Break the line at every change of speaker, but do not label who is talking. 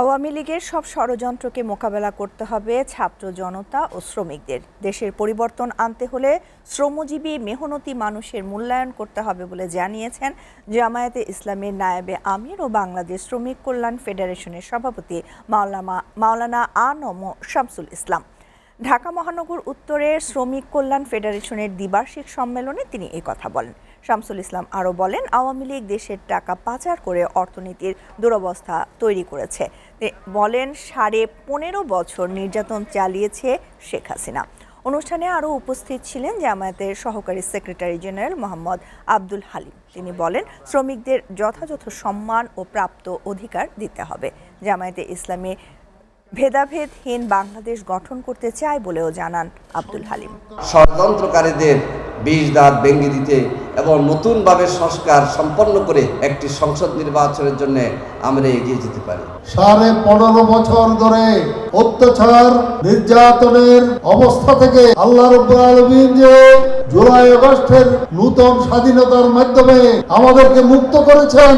আওয়ামী লীগের সব ষড়যন্ত্রকে মোকাবেলা করতে হবে ছাত্র জনতা ও শ্রমিকদের। দেশের পরিবর্তন আনতে হলে শ্রমজীবী, মেহনতি মানুষের মূল্যায়ন করতে হবে বলে জানিয়েছেন জামায়াতে ইসলামের নায়েবে আমির ও বাংলাদেশ শ্রমিক কল্যাণ ফেডারেশনের সভাপতি মাওলানা মাওলানা আ নম শামসুল ইসলাম। ঢাকা মহানগর উত্তরের শ্রমিক কল্যাণ ফেডারেশনের দ্বিবার্ষিক সম্মেলনে তিনি এই কথা বলেন। শামসুল ইসলাম আরও বলেন, আওয়ামী লীগ দেশের টাকা পাচার করে অর্থনীতির দুরবস্থা তৈরি করেছে। বলেন, সাড়ে পনেরো বছর নির্যাতন চালিয়েছে শেখ হাসিনা। অনুষ্ঠানে আরও উপস্থিত ছিলেন জামায়াতের সহকারী সেক্রেটারি জেনারেল মোহাম্মদ আব্দুল হালিম। তিনি বলেন, শ্রমিকদের যথাযথ সম্মান ও প্রাপ্ত অধিকার দিতে হবে। জামায়াতে ইসলামী ভেদাভেদহীন বাংলাদেশ গঠন করতে চায় বলেও জানান আব্দুল হালিম।
ষড়যন্ত্রকারীদের বিষ দাঁত ভেঙে দিতে এবং নতুনভাবে সংস্কার সম্পন্ন করে একটি সংসদ নির্বাচনের জন্য আমরা এগিয়ে যেতে পারি।
সাড়ে পনেরো বছর ধরে অত্যাচার, নির্যাতনের অবস্থা থেকে আল্লাহ জুলাই আগস্টের নূতন স্বাধীনতার মাধ্যমে আমাদেরকে মুক্ত করেছেন